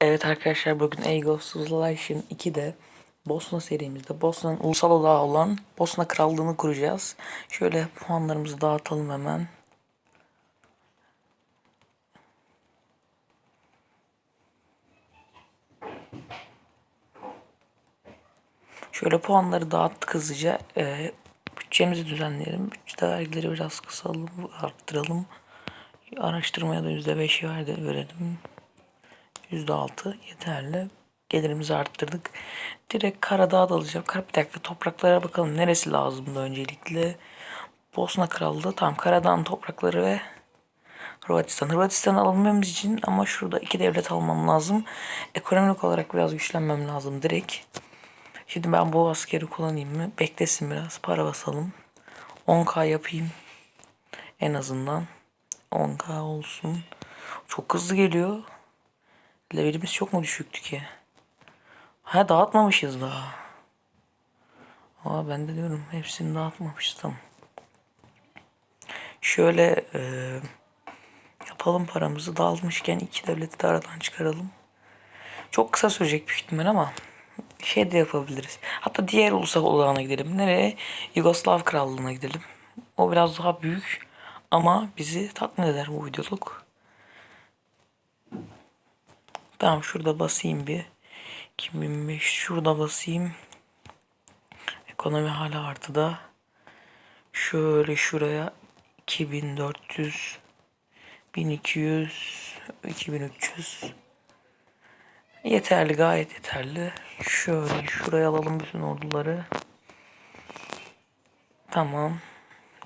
Evet arkadaşlar bugün Age of Civilization 2'de Bosna serimizde Bosna'nın ulusal odağı olan Bosna Krallığı'nı kuracağız. Şöyle puanlarımızı dağıtalım hemen. Şöyle puanları dağıttık hızlıca. Ee, bütçemizi düzenleyelim. Bütçede vergileri biraz kısalım, arttıralım. Araştırmaya da %5 verdi, verelim. %6 yeterli. Gelirimizi arttırdık. Direkt Karadağ'a dalacağım. Kar bir dakika topraklara bakalım. Neresi lazımdı öncelikle? Bosna Krallığı. Tamam Karadağ'ın toprakları ve Hırvatistan. Hırvatistan almamız için ama şurada iki devlet almam lazım. Ekonomik olarak biraz güçlenmem lazım direkt. Şimdi ben bu askeri kullanayım mı? Beklesin biraz. Para basalım. 10k yapayım. En azından. 10k olsun. Çok hızlı geliyor. Levelimiz çok mu düşüktü ki? Ha dağıtmamışız daha. Aa ben de diyorum hepsini dağıtmamışız tamam. Şöyle e, yapalım paramızı dağılmışken iki devleti de aradan çıkaralım. Çok kısa sürecek büyük ihtimal ama şey de yapabiliriz. Hatta diğer ulusal olağana gidelim. Nereye? Yugoslav Krallığı'na gidelim. O biraz daha büyük ama bizi tatmin eder bu videoluk. Tamam şurada basayım bir. 2005 şurada basayım. Ekonomi hala artıda. Şöyle şuraya 2400 1200 2300 Yeterli gayet yeterli. Şöyle şuraya alalım bütün orduları. Tamam.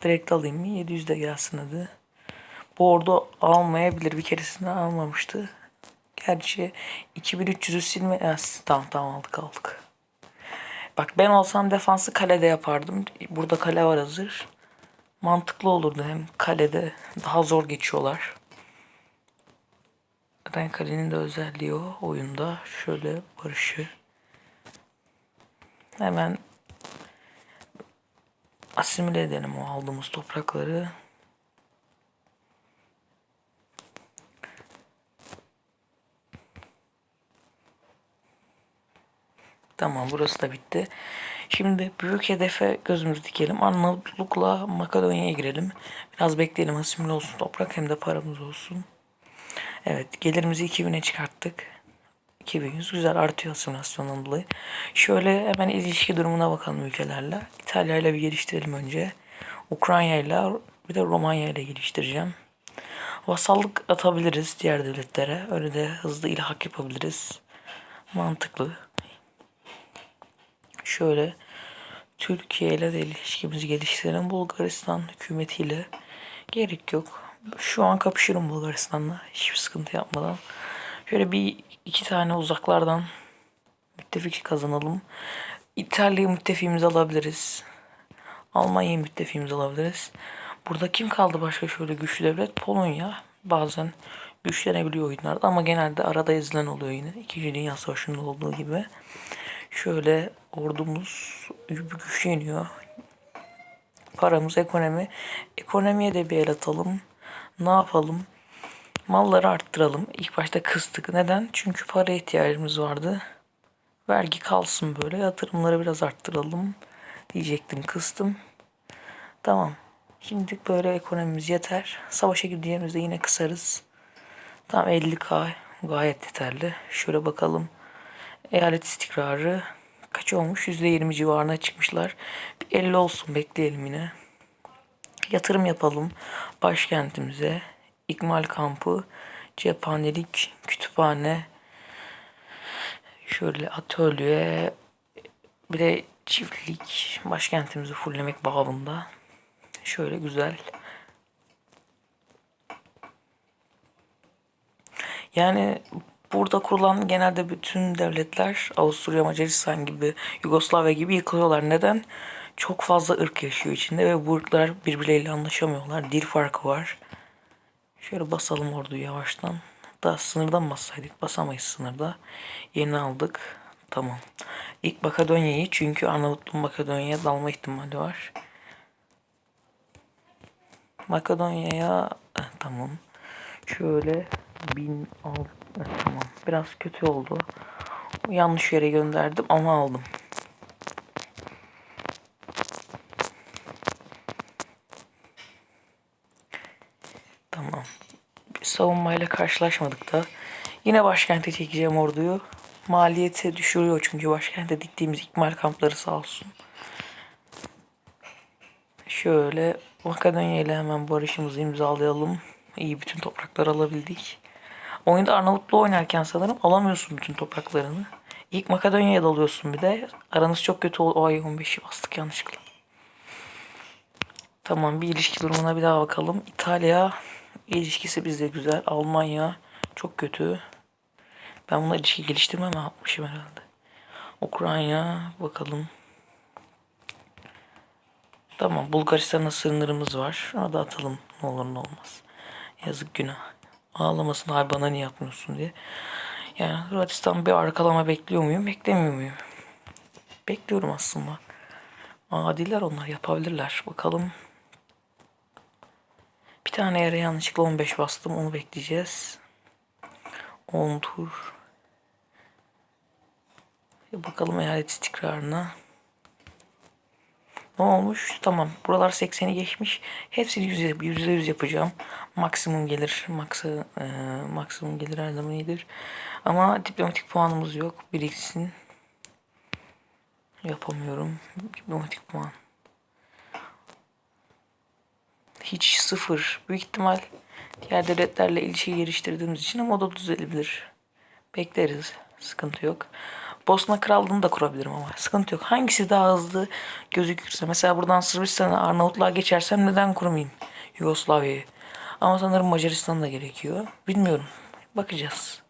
Direkt alayım mı? 700 de gelsin hadi. Bu ordu almayabilir. Bir keresinde almamıştı. Gerçi 2300'ü silme... Ya, tamam tamam aldık aldık. Bak ben olsam defansı kalede yapardım. Burada kale var hazır. Mantıklı olurdu hem kalede daha zor geçiyorlar. Zaten kalenin de özelliği o oyunda. Şöyle barışı. Hemen asimile edelim o aldığımız toprakları. Tamam burası da bitti. Şimdi büyük hedefe gözümüzü dikelim. Arnavutluk'la Makedonya'ya girelim. Biraz bekleyelim asimile olsun toprak hem de paramız olsun. Evet gelirimizi 2000'e çıkarttık. 2100 güzel artıyor asimilasyondan dolayı. Şöyle hemen ilişki durumuna bakalım ülkelerle. İtalya ile bir geliştirelim önce. Ukrayna ile bir de Romanya ile geliştireceğim. Vasallık atabiliriz diğer devletlere. Öyle de hızlı ilhak yapabiliriz. Mantıklı. Şöyle Türkiye ile de ilişkimizi geliştirelim. Bulgaristan hükümetiyle gerek yok. Şu an kapışırım Bulgaristan'la. Hiçbir sıkıntı yapmadan. Şöyle bir iki tane uzaklardan müttefik kazanalım. İtalya'yı müttefiğimiz alabiliriz. Almanya'yı müttefiğimiz alabiliriz. Burada kim kaldı başka şöyle güçlü devlet? Polonya. Bazen güçlenebiliyor oyunlarda ama genelde arada ezilen oluyor yine. İkinci Dünya Savaşı'nda olduğu gibi. Şöyle ordumuz güçleniyor. Paramız ekonomi. Ekonomiye de bir el atalım. Ne yapalım? Malları arttıralım. İlk başta kıstık. Neden? Çünkü para ihtiyacımız vardı. Vergi kalsın böyle. Yatırımları biraz arttıralım. Diyecektim kıstım. Tamam. Şimdi böyle ekonomimiz yeter. Savaşa girdiğimizde yine kısarız. Tamam 50k gayet yeterli. Şöyle bakalım. Eyalet istikrarı kaç olmuş? %20 civarına çıkmışlar. Bir 50 olsun bekleyelim yine. Yatırım yapalım başkentimize. İkmal kampı, cephanelik, kütüphane, şöyle atölye, bir de çiftlik, başkentimizi fulllemek babında. Şöyle güzel. Yani burada kurulan genelde bütün devletler Avusturya, Macaristan gibi, Yugoslavya gibi yıkılıyorlar. Neden? Çok fazla ırk yaşıyor içinde ve bu ırklar birbirleriyle anlaşamıyorlar. Dil farkı var. Şöyle basalım orduyu yavaştan. Da sınırdan bassaydık. Basamayız sınırda. Yeni aldık. Tamam. İlk Makedonya'yı çünkü Arnavutluğun Makedonya'ya dalma ihtimali var. Makedonya'ya eh, tamam. Şöyle 1600 Evet, tamam. Biraz kötü oldu. Yanlış yere gönderdim ama aldım. Tamam. Bir savunmayla karşılaşmadık da. Yine başkente çekeceğim orduyu. Maliyeti düşürüyor çünkü başkente diktiğimiz ikmal kampları sağ olsun. Şöyle Makedonya ile hemen barışımızı imzalayalım. İyi bütün toprakları alabildik. Oyunda Arnavutlu oynarken sanırım alamıyorsun bütün topraklarını. İlk Makedonya'ya dalıyorsun bir de. Aranız çok kötü oldu. Ay 15'i bastık yanlışlıkla. Tamam bir ilişki durumuna bir daha bakalım. İtalya ilişkisi bizde güzel. Almanya çok kötü. Ben bununla ilişki geliştirmeme yapmışım herhalde. Ukrayna bakalım. Tamam Bulgaristan'la sınırımız var. Şuna da atalım ne olur ne olmaz. Yazık günah. Ağlamasın ay bana niye yapmıyorsun diye. Yani Hırvatistan bir arkalama bekliyor muyum? Beklemiyor muyum? Bekliyorum aslında. Adiler onlar yapabilirler. Bakalım. Bir tane yere yanlışlıkla 15 bastım. Onu bekleyeceğiz. 10 tur. Bakalım eyalet istikrarına. Ne olmuş? Tamam. Buralar 80'i geçmiş. Hepsini yüzde, yüzde yüz yapacağım. Maksimum gelir. Maksı, e, maksimum gelir her zaman iyidir. Ama diplomatik puanımız yok. Biriksin. Yapamıyorum. Diplomatik puan. Hiç sıfır. Büyük ihtimal diğer devletlerle ilişki geliştirdiğimiz için ama o da düzelebilir. Bekleriz. Sıkıntı yok. Bosna Krallığı'nı da kurabilirim ama sıkıntı yok. Hangisi daha hızlı gözükürse. Mesela buradan Sırbistan'a Arnavutluğa geçersem neden kurmayayım Yugoslavya'yı? Ama sanırım Macaristan da gerekiyor. Bilmiyorum. Bakacağız.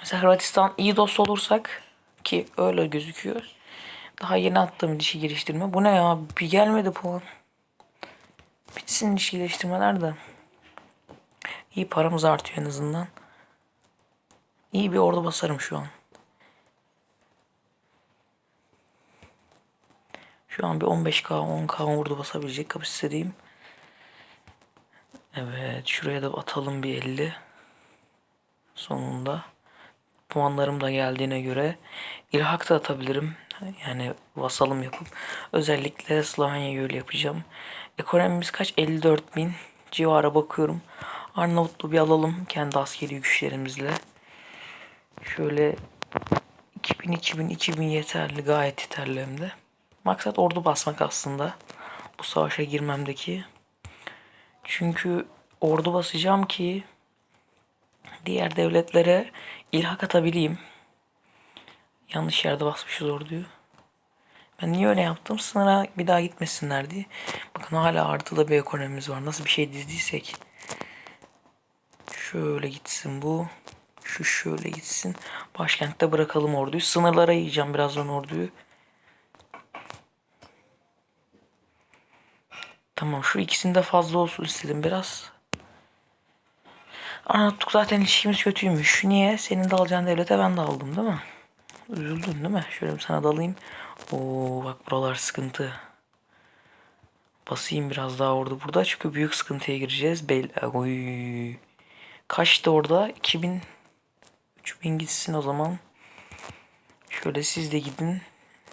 Mesela Hırvatistan iyi dost olursak ki öyle gözüküyor. Daha yeni attığım ilişki geliştirme. Bu ne ya? Bir gelmedi puan. Bitsin ilişki geliştirmeler de. İyi paramız artıyor en azından. İyi bir ordu basarım şu an. Şu an bir 15k 10k ordu basabilecek kapasitedeyim. Evet şuraya da atalım bir 50. Sonunda. Puanlarım da geldiğine göre ilhak da atabilirim. Yani vasalım yapıp özellikle Slovenya'yı öyle yapacağım. Ekonomimiz kaç? 54 bin civarı bakıyorum. Arnavutlu bir alalım kendi askeri güçlerimizle. Şöyle 2000 2000 2000 yeterli gayet yeterli hem de. Maksat ordu basmak aslında. Bu savaşa girmemdeki. Çünkü ordu basacağım ki diğer devletlere ilhak atabileyim. Yanlış yerde basmışız orduyu. Ben niye öyle yaptım? Sınıra bir daha gitmesinler diye. Bakın hala artıda bir ekonomimiz var. Nasıl bir şey dizdiysek. Şöyle gitsin bu. Şu şöyle gitsin. Başkentte bırakalım orduyu. Sınırlara yiyeceğim birazdan orduyu. Tamam şu ikisinde fazla olsun istedim biraz. Anlattık zaten ilişkimiz kötüymüş. Niye? Senin de alacağın devlete ben de aldım değil mi? Üzüldün değil mi? Şöyle bir sana dalayım. Oo bak buralar sıkıntı. Basayım biraz daha orada burada çünkü büyük sıkıntıya gireceğiz. Bel Oy. Kaçtı orada? 2000 3000 gitsin o zaman. Şöyle siz de gidin.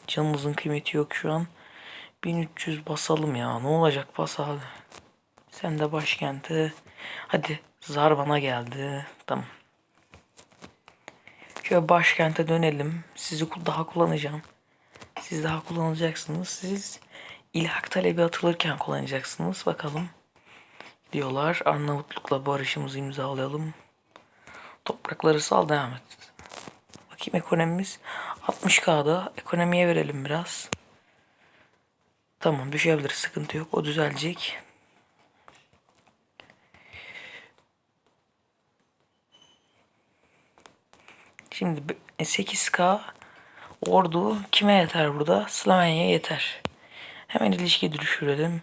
Canımızın kıymeti yok şu an. 1300 basalım ya. Ne olacak bas abi. Sen de başkente. Hadi zar bana geldi. Tamam. Şöyle başkente dönelim. Sizi daha kullanacağım. Siz daha kullanacaksınız. Siz ilhak talebi atılırken kullanacaksınız. Bakalım. Diyorlar. Arnavutluk'la barışımızı imzalayalım. Toprakları sal devam et. Bakayım ekonomimiz 60k'da. Ekonomiye verelim biraz. Tamam düşebilir sıkıntı yok. O düzelecek. Şimdi 8K ordu kime yeter burada? Slovenya'ya yeter. Hemen ilişki düşürelim.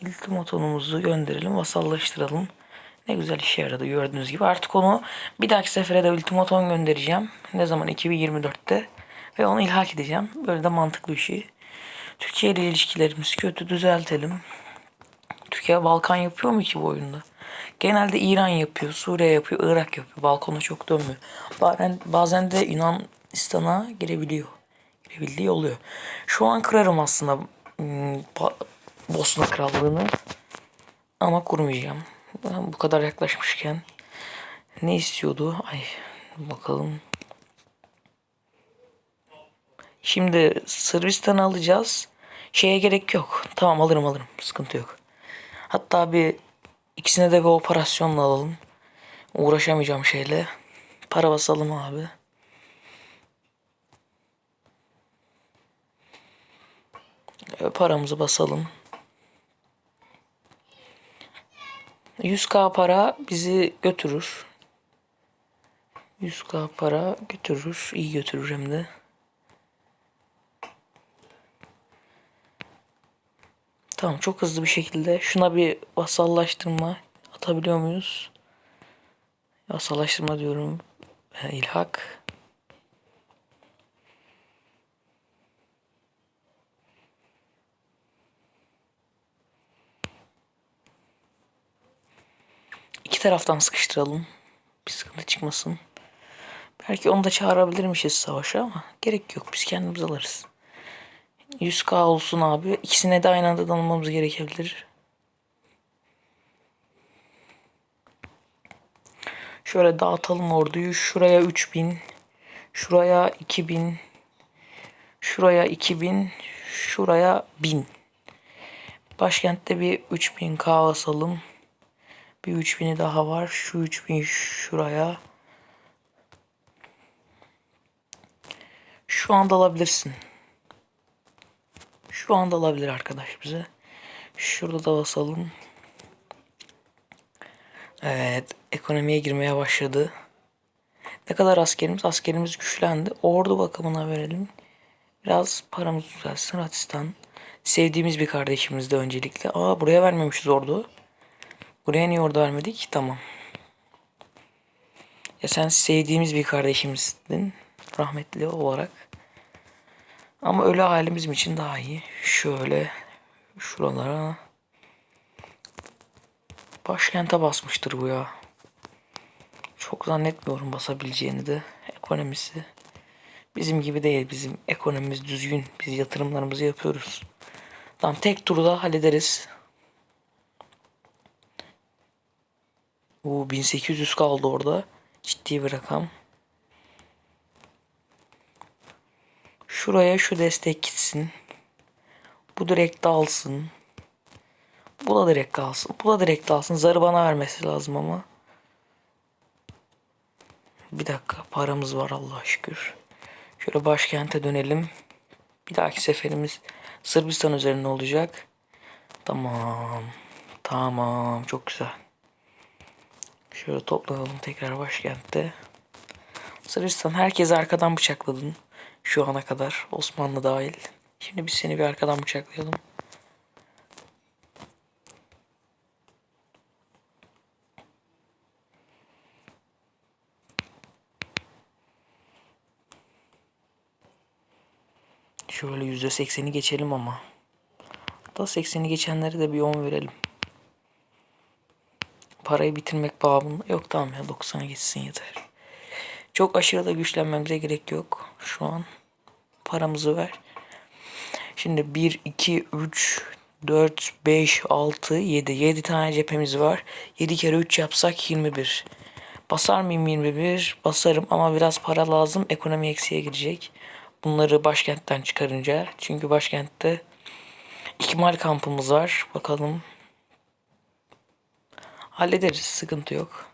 İltimatonumuzu gönderelim, vasallaştıralım. Ne güzel işe yaradı gördüğünüz gibi. Artık onu bir dahaki sefere de ultimaton göndereceğim. Ne zaman? 2024'te. Ve onu ilhak edeceğim. Böyle de mantıklı bir şey. Türkiye ile ilişkilerimiz kötü düzeltelim. Türkiye Balkan yapıyor mu ki bu oyunda? Genelde İran yapıyor, Suriye yapıyor, Irak yapıyor. Balkona çok dönmüyor. Bazen, bazen de Yunanistan'a girebiliyor. Girebildiği oluyor. Şu an kırarım aslında hmm, Bosna Krallığı'nı. Ama kurmayacağım. Bu kadar yaklaşmışken ne istiyordu? Ay bakalım. Şimdi Sırbistan'ı alacağız. Şeye gerek yok. Tamam alırım alırım. Sıkıntı yok. Hatta bir ikisine de bir operasyonla alalım. Uğraşamayacağım şeyle. Para basalım abi. Paramızı basalım. 100k para bizi götürür. 100k para götürür. iyi götürür hem de. Tamam çok hızlı bir şekilde şuna bir vasallaştırma atabiliyor muyuz? Vasallaştırma diyorum. E, ilhak. İki taraftan sıkıştıralım. Bir sıkıntı çıkmasın. Belki onu da çağırabilirmişiz savaşa ama gerek yok. Biz kendimiz alırız. 100k olsun abi. İkisine de aynı anda danılmamız gerekebilir. Şöyle dağıtalım orduyu. Şuraya 3000. Şuraya 2000. Şuraya 2000. Şuraya 1000. Başkentte bir 3000k basalım. Bir 3000'i daha var. Şu 3000 şuraya. Şu anda alabilirsin. Şu anda alabilir arkadaş bize. Şurada da basalım. Evet. Ekonomiye girmeye başladı. Ne kadar askerimiz? Askerimiz güçlendi. Ordu bakımına verelim. Biraz paramız düzelsin. Hindistan. Sevdiğimiz bir kardeşimiz de öncelikle. Aa buraya vermemişiz ordu. Buraya niye ordu vermedik? Tamam. Ya sen sevdiğimiz bir kardeşimizdin. Rahmetli olarak. Ama ölü hali bizim için daha iyi. Şöyle şuralara başkente basmıştır bu ya. Çok zannetmiyorum basabileceğini de. Ekonomisi bizim gibi değil. Bizim ekonomimiz düzgün. Biz yatırımlarımızı yapıyoruz. Tamam tek turda hallederiz. Bu 1800 kaldı orada. Ciddi bir rakam. Şuraya şu destek gitsin. Bu direkt alsın. Bu da direkt alsın. Bu da direkt alsın. Zarı bana vermesi lazım ama. Bir dakika paramız var Allah'a şükür. Şöyle başkente dönelim. Bir dahaki seferimiz Sırbistan üzerine olacak. Tamam. Tamam. Çok güzel. Şöyle toplanalım tekrar başkentte. Sırbistan herkesi arkadan bıçakladın. Şu ana kadar Osmanlı dahil. Şimdi biz seni bir arkadan bıçaklayalım. Şöyle yüzde sekseni geçelim ama. Hatta sekseni geçenlere de bir 10 verelim. Parayı bitirmek babında. Yok tamam ya 90'a geçsin yeter. Çok aşırı da güçlenmemize gerek yok şu an. Paramızı ver. Şimdi 1, 2, 3, 4, 5, 6, 7. 7 tane cephemiz var. 7 kere 3 yapsak 21. Basar mıyım 21? Basarım ama biraz para lazım. Ekonomi eksiye girecek. Bunları başkentten çıkarınca. Çünkü başkentte ikmal kampımız var. Bakalım. Hallederiz. Sıkıntı yok.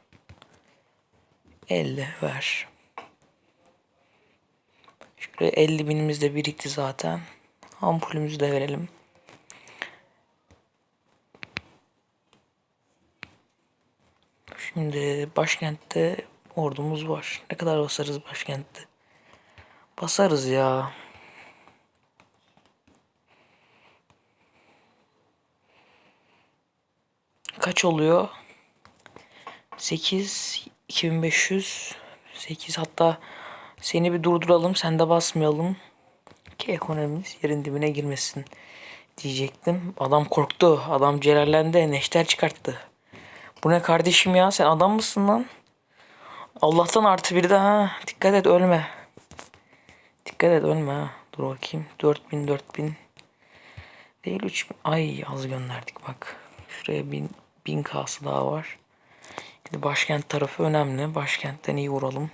50 ver. Şöyle 50 binimiz de birikti zaten. Ampulümüzü de verelim. Şimdi başkentte ordumuz var. Ne kadar basarız başkentte? Basarız ya. Kaç oluyor? 8 2500 8 hatta seni bir durduralım sen de basmayalım ki ekonomimiz yerin dibine girmesin diyecektim. Adam korktu. Adam celallendi. Neşter çıkarttı. Bu ne kardeşim ya? Sen adam mısın lan? Allah'tan artı bir de ha. Dikkat et ölme. Dikkat et ölme ha. Dur bakayım. 4000 4000. Değil 3000. Ay az gönderdik bak. Şuraya 1000 1000 kası daha var. Şimdi başkent tarafı önemli. Başkentten iyi vuralım.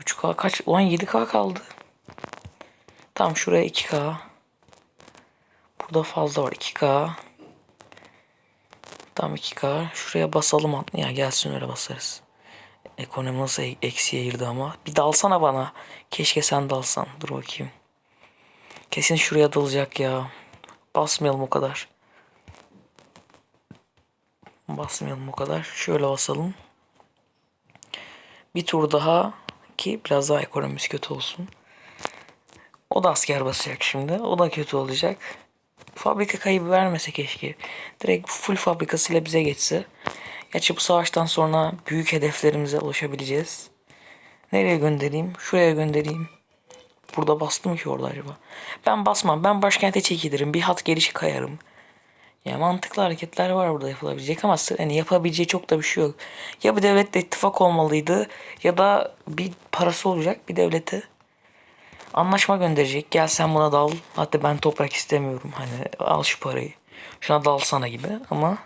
3K kaç? Ulan 7K kaldı. Tamam şuraya 2K. Burada fazla var 2K. Tamam 2K. Şuraya basalım. Ya gelsin öyle basarız. Ekonomi nasıl e- eksiye girdi ama. Bir dalsana bana. Keşke sen dalsan. Dur bakayım. Kesin şuraya dalacak ya. Basmayalım o kadar. Basmayalım o kadar. Şöyle basalım. Bir tur daha ki biraz daha ekonomisi kötü olsun. O da asker basacak şimdi. O da kötü olacak. Fabrika kaybı vermese keşke. Direkt full fabrikasıyla bize geçse. Gerçi bu savaştan sonra büyük hedeflerimize ulaşabileceğiz. Nereye göndereyim? Şuraya göndereyim. Burada bastım ki orada acaba? Ben basmam. Ben başkente çekilirim. Bir hat gelişi kayarım. Ya mantıklı hareketler var burada yapılabilecek ama hani yapabileceği çok da bir şey yok. Ya bir devletle ittifak olmalıydı ya da bir parası olacak bir devlete. Anlaşma gönderecek. Gel sen buna dal. Hatta ben toprak istemiyorum. Hani al şu parayı. Şuna dal sana gibi ama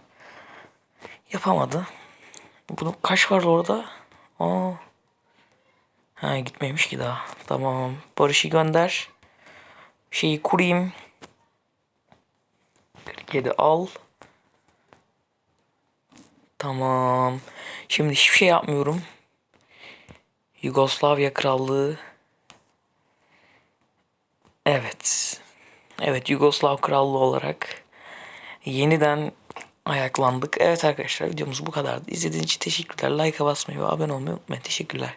yapamadı. Bunu kaç var orada? Aa. Ha gitmemiş ki daha. Tamam. Barış'ı gönder. Şeyi kurayım. 47 al. Tamam. Şimdi hiçbir şey yapmıyorum. Yugoslavya Krallığı. Evet. Evet Yugoslav Krallığı olarak yeniden ayaklandık. Evet arkadaşlar videomuz bu kadardı. İzlediğiniz için teşekkürler. Like'a basmayı ve abone olmayı unutmayın. Teşekkürler.